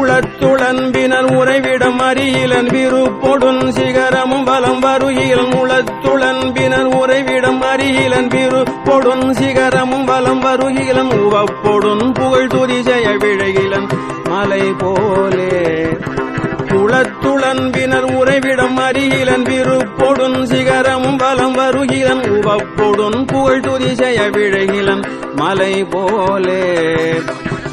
உளத்துளன்பினர் உறைவிடம் அரியிலன் விருப்பொடுன் சிகரமும் வலம் வருகில் உளத்துளன்பினர் உறைவிடம் அரியிலன் விருப்பொடுன் சிகரமும் வலம் வருகிலன் உவப்பொடுன் புகழ் துதிசெய விழகிலன் மலை போலே. குளத்துளன்பினர் உறைவிடம் அருகிலன் விருப்பொடுன் சிகரமும் வலம் வருகிலன் உவப்பொடுன் புகழ் துதிசெய விழகிலன் மலை போலே.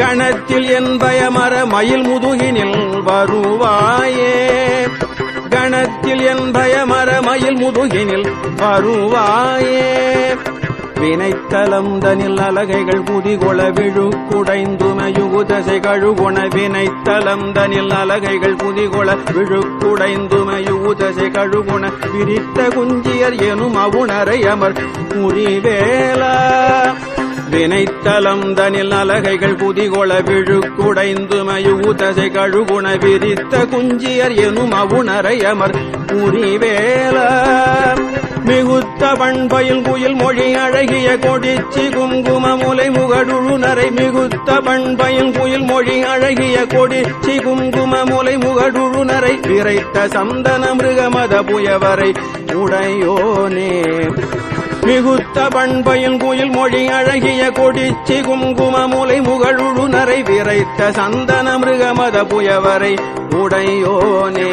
கணத்தில் என் பயமர மயில் முதுகினில் வருவாயே. கணத்தில் என் பயமர மயில் முதுகினில் வருவாயே. வினைத்தலம் தனில் அலகைகள் குதிகொள விழு குடைந்துமையுகுதசை கழுகுண வினைத்தலம் தனில் அலகைகள் குதிகொள விழு குடைந்துமையுகுதசை கழுகுண விரித்த குஞ்சியர் எனும் அவுணரை அமர் முறிவேலா. வினைத்தலம் தனில் அலகைகள் குதிகொள விழு குடைந்துமையுதசை கழுகுண விரித்த குஞ்சியர் எனும் அவுணரையமர் புரிவேல. மிகுத்த பண்பயில் குயில் மொழி அழகிய கொடிச்சி குங்கும முலை முகடுழுநரை மிகுத்த பண்பயில் குயில் மொழி அழகிய கொடிச்சி குங்கும முலை முகடுழுநரை விரைத்த சந்தன மிருகமத புயவரை உடையோனே. மிகுத்த பண்பையின் குயில் மொழி அழகிய கொடிச்சி குங்கும மூலை முகழுழு நரை விரைத்த சந்தன மிருகமத புயவரை உடையோனே.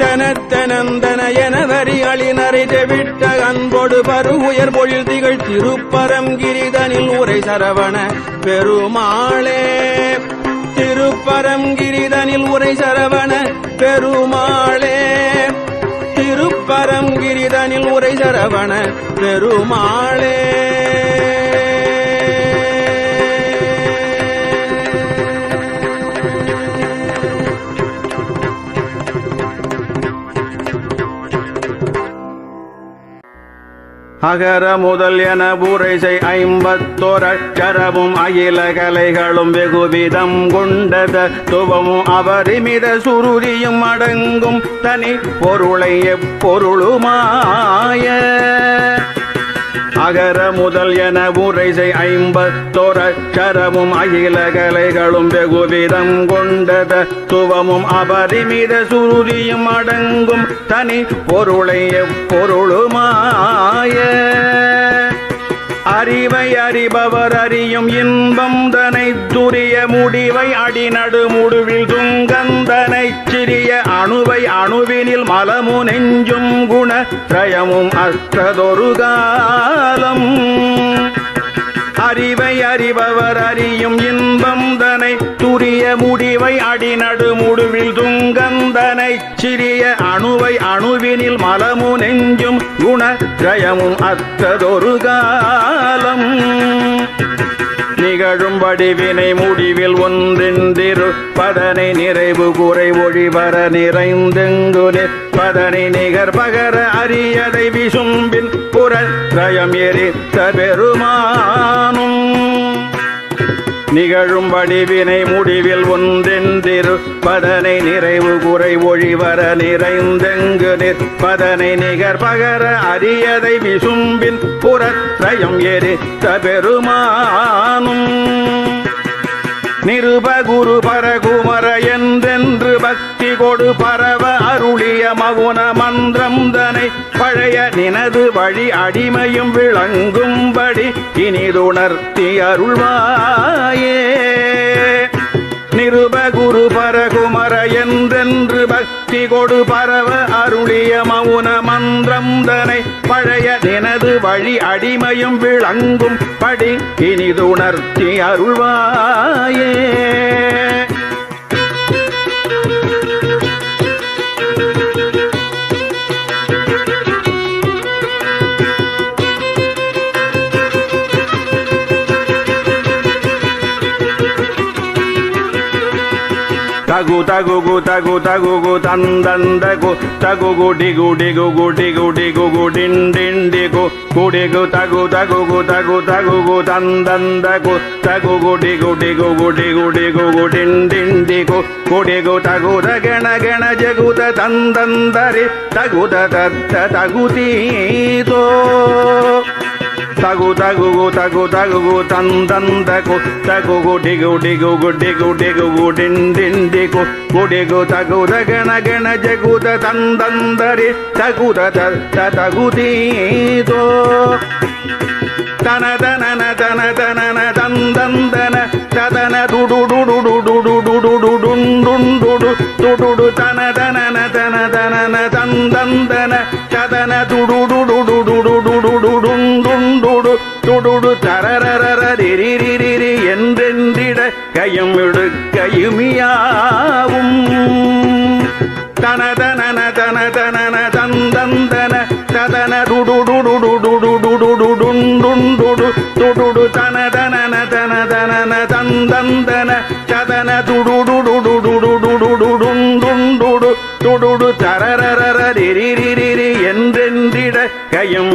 தனத்தனந்தன என வரி அழினரை தெவிட்ட அன்போடு பருகுயர் பொழில் திகழ் திருப்பரங்கிரிதனில் உரை சரவண பெருமாளே. திருப்பரங்கிரிதனில் உரை சரவண பெருமாளே. திருப்பரங்கிரிதனில் உரை சரவண பெருமாளே. அகர முதல் என பூரைசை ஐம்பத்தோரட்சரமும் அகில கலைகளும் வெகுவிதம் கொண்டத துவமும் அபரிமித சுருதியும் அடங்கும் தனி பொருளை எப்பொருளுமாய. அகர முதல் என உரைசை ஐம்பத்தோரட்சரமும் அகில கலைகளும் வெகுவிதம் கொண்டத துவமும் அபரிமித சுருதியும் அடங்கும் தனி பொருளை எப்பொருளுமாய அறிவை அறிபவர் அறியும் இன்பம் தனை துரிய முடிவை அடிநடு முடிவில் துங்கந்தனை சிறிய அணுவை அணுவினில் மலமு நெஞ்சும் குண திரயமும் அற்றதொரு காலம். அறிவை அறிபவர் அறியும் இன்பம் தனை துரிய முடிவை அடிநடு முடிவில் துங்கந்தனை சிறிய அணுவை அணுவினில் மலமு நெஞ்சும் குண ஜயமும் அத்ததொரு காலம். நிகழும் வடிவினை முடிவில் ஒன்றின்றிரு பதனை நிறைவு குறை ஒழிவர நிறைந்தெங்கு பதனை நிகர் பகர அரியதை விசும்பின் புறத்ரயம் எரித்த பெருமானும் நிகழும்படி வினை முடிவில் ஒன்றென்றிரு. பதனை நிறைவு குறை ஒழிவர நிறைந்தெங்கு நிற்பதனை நிகர் பகர அரியதை விசும்பின் புறத்ரயம் எரித்த பெருமானும். நிருபகுரு பரகுமர என்றென்று பக்தி கொடு பரவ அருளிய மகுன மந்திரம் தனை பழைய நினது வழி அடிமையும் விளங்கும்படி இனிதுணர்த்தி அருள்வாயே. நிருபகுரு பரகுமர என்றென்று பக்தி கொடு பரவ அருளிய மவுன மந்திரம் தனை பழைய நினது வழி அடிமையும் விளங்கும் படி இனிதுணர்த்தி அருள்வாயே. తగు తగుగు తగు తగుగు తందందగు తగుగు డిగు డిగుగు డిగు డిగుగు డిండిండిగు గుడిగు తగు తగుగు తగు తగుగు తందందగు తగుగు డిగు డిగుగు డిగు డిగుగు డిండిండిగు గుడిగు తగుద గణ గణ జగుద తందందరి తగుద తగుతీతో తగు తగుగు తగు తగుగు తందందకు తగుగు డిగు డిగుగు డిగు డిగుగు డిండిండికు గుడిగు తగు తగణ గణ జగుత తందందరి తగుత తగుతీతో తన తన తన తన తందందన తదన డుడుడుడుడుడుడుడుడుడుడుండుండు తుడుడు తన తన తన తన తందందన என்றென்றிட கையும் இடு கையுமியாவும் தனதனன தந்தந்தன ததன டுடுடுடுடுடுடுடுடுடுடுடுண்டுடு துடுடு தனதன தனதன தந்தந்தன ததன துடுடுடுடுடுடுடுடுடுடுண்டுடு துடுடு தரரரரிரிரிரி என்றென்றிட கையும்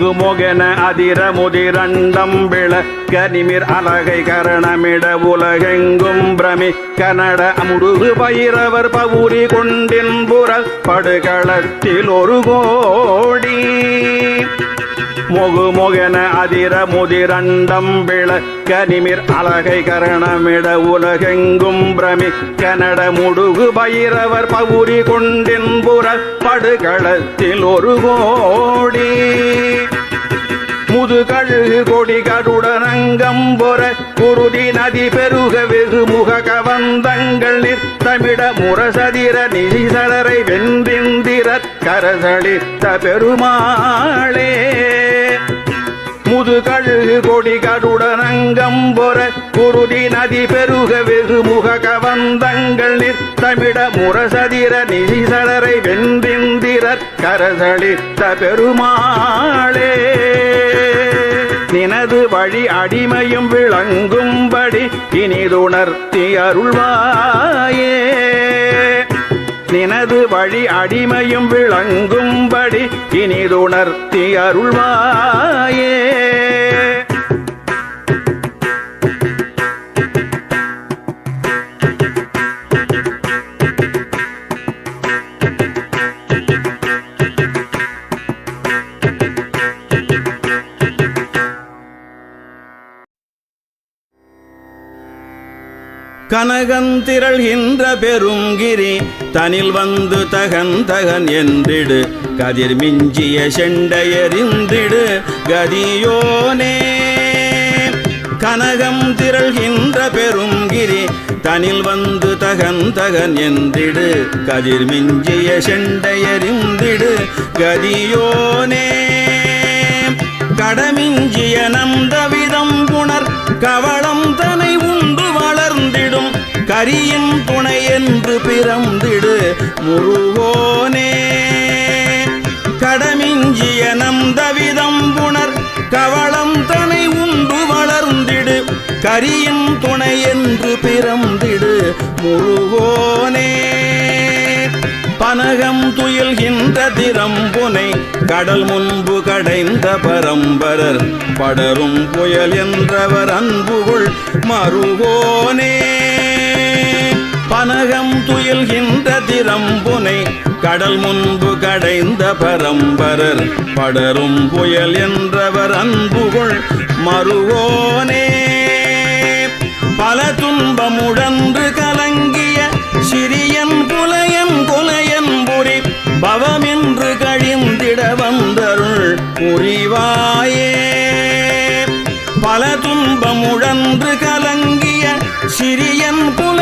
இடு அதிர முதிரண்டம் விளக்க நிமிர் அலகை கரணமிட உலகெங்கும் பிரமி கனட முடுகு பயிரவர் பவுரி கொண்டின் புற படுகளத்தில் ஒரு கோடி. மொகு மொகென அதிர முதிரண்டம் விளக்க நிமிர் அழகை கரணமிட உலகெங்கும் பிரமி கனட முடுகு பைரவர் பவுரி கொண்டின்புற படுகளத்தில் ஒரு கோடி. முதுகழுகு கொடி கருடனங்கம் பொற குருதி நதி பெருக வெகு முக கவந்தங்கள் நிற்தமிட முரசதிர நிசிசலரை வென்றிந்திரத் கரசளித்த பெருமாளே. முதுகழுகு கொடி கருடனங்கம் பொற குருதி நதி பெருக வெகுமுக கவந்தங்கள் நிற்தமிட முரசதிர நிதிசலரை வென்றிந்திரர் கரசளித்த பெருமாளே. நினது வழி அடிமையும் விளங்கும்படி இனிதுணர்த்தி அருள்வாயே. நினது வழி அடிமையும் விளங்கும்படி இனிதுணர்த்தி அருள்வாயே. கனகந்திரள்கின்ற பெருங்கிரி தனில் வந்து தகன் தகன் என்றிடு. கதிர் மிஞ்சிய செண்டையறிந்திடு. கதியோனே கனகம் திரள்கின்ற பெருங்கிரி தனில் வந்து தகன் தகன் என்றிடு. கதிர் மிஞ்சிய செண்டையறிந்திடு. கதியோனே கடமிஞ்சிய நந்தவிதம் புணர் கவளம் தன் கரியின் துணை என்று பிறந்திடு முருகோனே. கடமிஞ்சிய நந்தவிதம் புணர் கவளம் தனை உண்டு வளர்ந்திடு. கரியின் துணை என்று பிறந்திடு முருகோனே. பனகம் துயில்கின்ற திறம்புனை கடல் முன்பு கடைந்த பரம்பரர் படரும் புயல் என்றவர் அன்புகள் மருகோனே. பனகம் துயில்கின்ற திறம்புனை கடல் முன்பு கடைந்த பரம்பரர். படரும் புயல் என்றவர் அன்புகள் மறுவோனே. பல துன்பமுடன்று கலங்கிய சிறியன் புலையன் குலையன் புரி பவமென்று கழிந்திட வந்தருள் புரிவாயே. பல துன்பமுழன்று கலங்கிய சிறியன் புல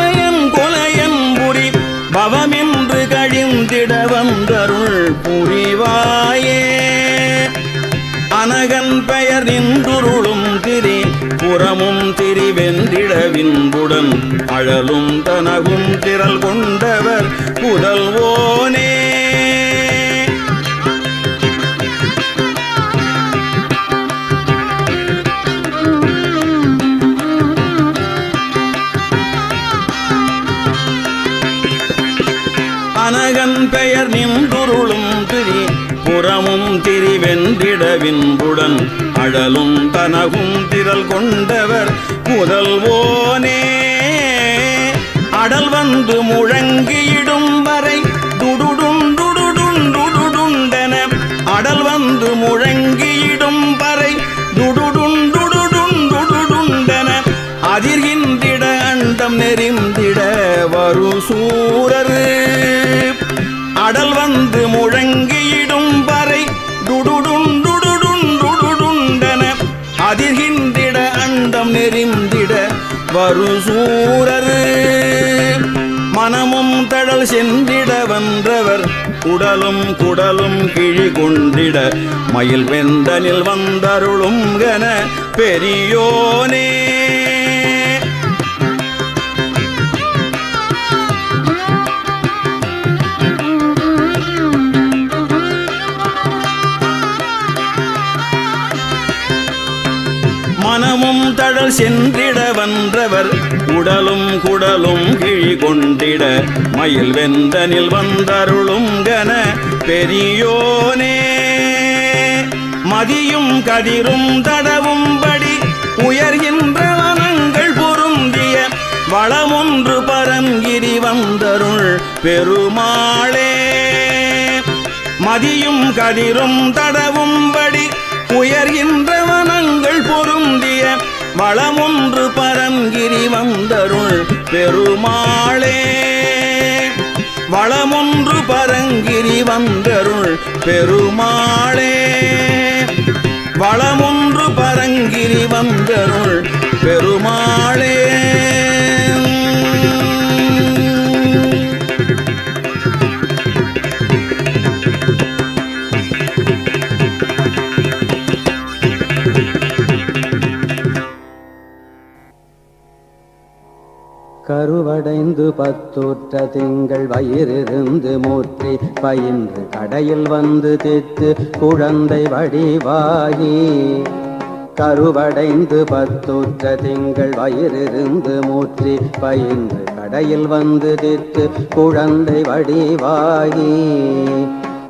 பவமென்று கழிந்திட வந்தருள் புரிவாயே. அனகன் பெயர் நின்றுருளும் திரி புறமும் திரிவென்றிடவின்புடன் அழலும் தனகும் திரள் கொண்டவர் புதல்வோனே. அனகன் பெயர் நின்றுருளும் திரி புறமும் திரிவென்றிடவின்புடன் அழலும் தனகும் திரள் கொண்டவர் முதல்வோனே அடல் வந்து முழங்கியிடும் வரை துடுடும் துடுடும் துடுடுண்டுடுடுண்டுடுண்டென அடல் வந்து முழங்கியிடும் வரை துடுடும் துடுடும் துடுடுண்டுடுடுண்டுடுண்டென அதிர்கின்றிட அண்டம் நெறிந்திட வரு சூரர். அடல் வந்து முழங்கியிடும் வரை துடுடுண்டுடுடுண்டுடுண்டென அதிர்கின்றிட அண்டம் நெறிந்திட வரு சூரர். மனமும் தடல் சென்றிட வந்தவர் உடலும் குடலும் கிழி கொண்டிட மயில் வெந்தனில் வந்தருளும் கன பெரியோனே. மனமும் சென்றிட வந்தவர் உடலும் குடலும் கிழி கொண்டிட மயில் வெந்தனில் வந்தருளும் கன பெரியோனே. மதியும் கதிரும் தடவும்படி உயர்கின்ற வனங்கள் பொருந்திய வளமொன்று பரங்கிரி வந்தருள் பெருமாளே. மதியும் கதிரும் தடவும்படி உயர்கின்ற வளமொன்று பரங்கிரி வந்தருள் பெருமாளே. வளமொன்று பரங்கிரி வந்தருள் பெருமாளே. வளமொன்று பரங்கிரி வந்தருள் பெருமாளே. பத்துற்ற திங்கள் வயிறிருந்து மூற்றி பயின்று கடையில் வந்து தித்து குழந்தை வடிவாகி. கருவடைந்து பத்துற்ற திங்கள் வயிறிருந்து மூற்றி பயின்று கடையில் வந்து தித்து குழந்தை வடிவாகி.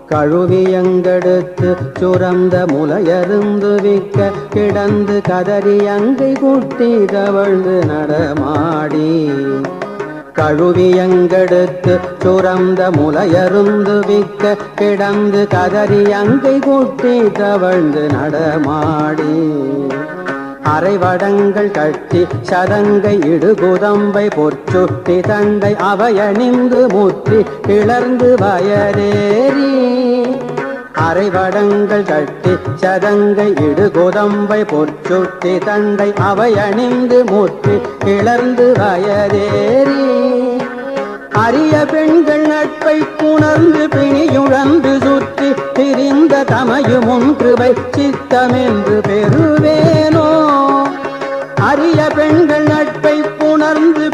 கழுவியங்கெடுத்து சுரந்த முலையருந்து விக்க கிடந்து கதறி அங்கை கூட்டி தவழ்ந்து நடமாடி. கழுவியங்கெடுத்து சுரந்த முலையருந்து விக்க கிடந்து கதறி அங்கை கூட்டி தவழ்ந்து நடமாடி. அரைவடங்கள் கட்டி சதங்கை இடுகுதம்பை பொற்சுட்டி தண்டை அவையணிந்து முற்றி கிளர்ந்து வயரேறி அரைவடங்கள் கட்டி சதங்கை இடுகுதம்பை பொற்சுட்டி தண்டை அவை அணிந்து மூற்றி கிளர்ந்து வயதேறி. அரிய பெண்கள் நட்பை புணர்ந்து பிணியுழந்து சுற்றி பிரிந்த தமையும் கிருபை சித்தமென்று பெறுவேனோ. அரிய பெண்கள் நட்பை புணர்ந்து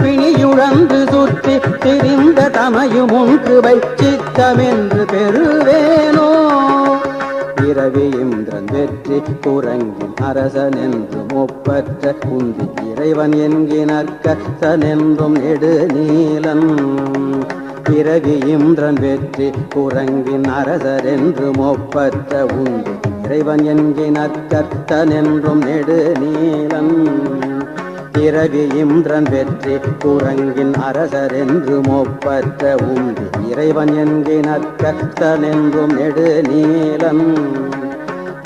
பிணியுழந்து சுற்றி திரிந்த தமையும் கிருபை வைச்சித்தமென்று பெறுவேனோ? இரவி இந்திரன் வெற்றி குரங்கும் அரசன் என்றும் ஒப்பற்ற குந்தி இறைவன் என்கினற்கத்தனென்றும் நெடு நீலன். பிறவி இந்திரன் வெற்றி குரங்கின் அரசர் என்றும் ஒப்பற்ற உண்டு இறைவன் என்கினற்கத்தன் என்றும் நெடுநீலன் பிறவி இந்திரன் வெற்றி குரங்கின் அரசர் என்று ஒப்பற்ற உண்டு. இறைவன் என்கினற்கத்தனென்றும் என்றும் நீலன்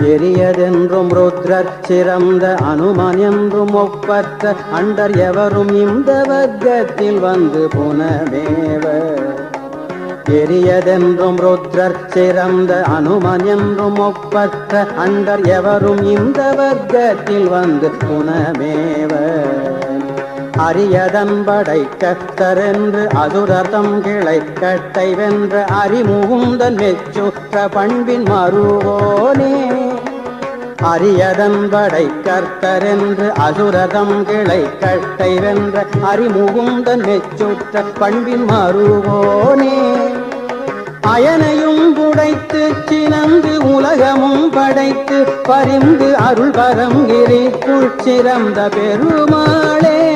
பெரியதென்றும் ருத்ரர் சிறந்த அனுமன் என்றும் ஒப்பற்ற அண்டர் எவரும் இந்த வர்க்கத்தில் வந்து புனமேவர். பெரியதென்றும் ருத்ரர் சிறந்த அனுமன் என்றும் ஒப்பற்ற அண்டர் எவரும் இந்த வர்க்கத்தில் வந்து புனமேவ அரியதன் படை கத்தரென்று அசுரதம் கிளை கட்டை வென்ற அறிமுகுந்தன் மெச்சுற்ற பண்பின் மறுவோனே அரியதன் படை கர்த்தரென்று அசுரதம் கிளை கட்டை வென்ற அறிமுகுந்தன் மெச்சுற்ற பண்பின் மறுவோனே. அயனையும் புடைத்து சினந்து உலகமும் படைத்து பரிந்து அருள் பரம் கிரிக்குள் சிறந்த பெருமாளே.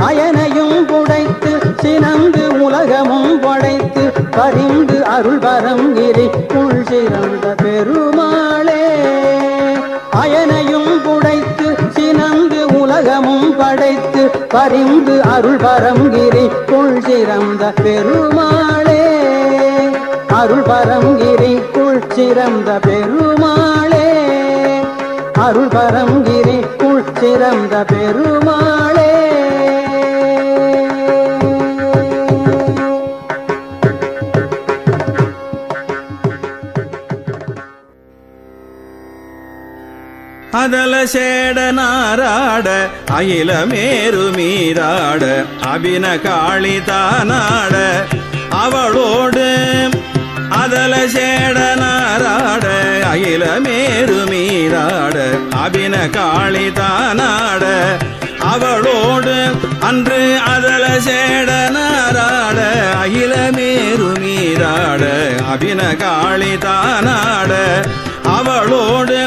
அயனையும் புடைத்து சினந்து உலகமும் படைத்து பரிந்து அருள் பரம் கிரிக்குள் சிறந்த பெருமாளே. அயனையும் புடைத்து சினந்து உலகமும் படைத்து பரிந்து அருள் பரங்கிரி குள் சிறந்த பெருமாளே. அருள் பரங்கிரி குள் சிறந்த பெருமாளே. அருள் பரங்கிரி குள் சிறந்த பெருமாள். அதல சேட நாராட அயில மேரு மீராட அபின காளி தானாட. அவளோடு அதல சேட நாராட அயில மேரு மீராட அபின காளி தானாட. அவளோடு அன்று அதல சேட நாராட அகில மேரு மீராட அபின காளி தானாட. அவளோடு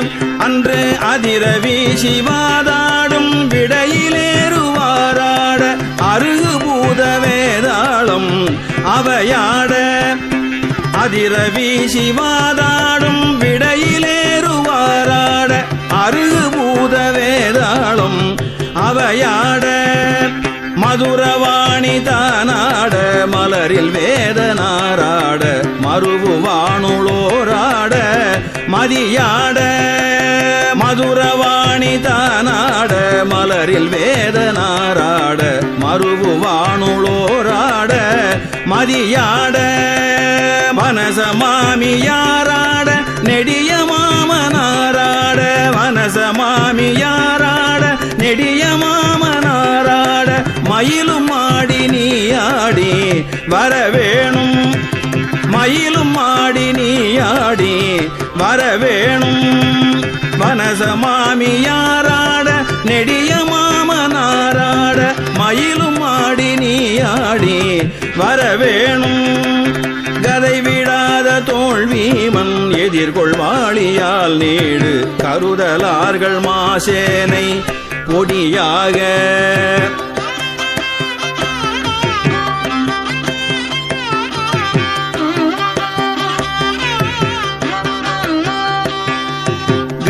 அன்று அதிரவி சிவாதாடும் விடையிலேறுவாராட அருகு பூத வேதாளம் அவையாட. அதிரவி சிவாதாடும் விடையிலேறுவாராட அருகு பூத வேதாளம் அவையாட. மதுரவாணி தானாட மலரில் வேதனாராட மறுவு வானுளோராட மதியாட. மதுரவாணி தானாட மலரில் வேதனாராட மறுவு வானுளோராட மதியாட மனச மாமியாராட நெடிய மாமனாராட மனச மாமியாராட நெடிய மாமனாராட மயிலும் ஆடி நீ ஆடி வர வேணும் மயிலும் ஆடி நீ ஆடி வர மனச மாமியாராட நெடிய மாமனாராட மயிலும் ஆடி நீ ஆடி வர கதை விடாத தோல்வீமன் எதிர்கொள்வாளியால் நீடு. கருதலார்கள் மாசேனை பொடியாக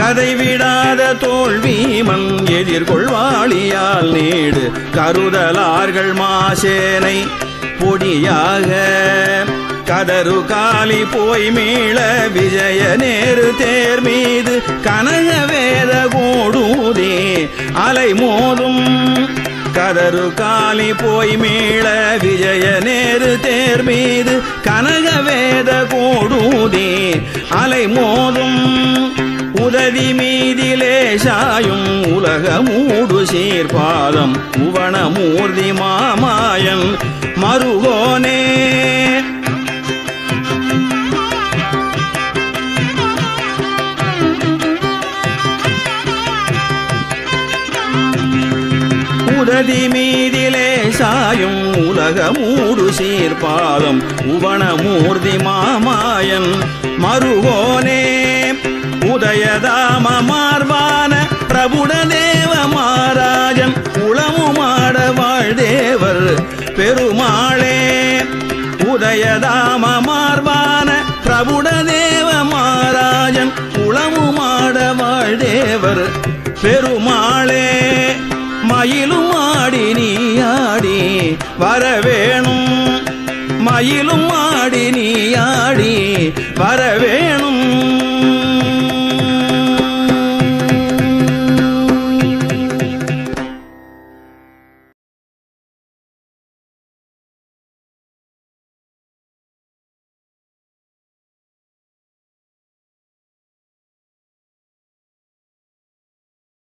கதை விடாத தோல்வி மண் எதிர்கொள்வாளியால் நீடு. கருதலார்கள் மாசேனை பொடியாக. கதறு காலி போய் மீள விஜய நேரு தேர் மீது. கனக வேத கூடூதே அலை மோதும். கதறு காலி போய் மீள விஜய நேரு தேர் மீது. கனக வேத கூடூதே அலை மோதும். உதவி மீதிலே சாயும் உலக சீர்பாதம் உவன மூர்த்தி மாமாயன் மருகோனே. உததி மீதிலே சாயும் உலக மூடு சீர்பாதம் உவன மூர்த்தி மாமாயன் மருகோனே. உதயதாம மார்வான பிரபுட தேவ மாராஜன் குளமுமாட வாழ்தேவர் பெருமாளே. உதயதாம மார்வான பிரபுட தேவ மாராஜன் குளமுமாட வாழ்தேவர் பெருமாளே. மயிலும் ஆடி நீ ஆடி வரவேணும். மயிலும் ஆடி நீ ஆடி வரவேணும்.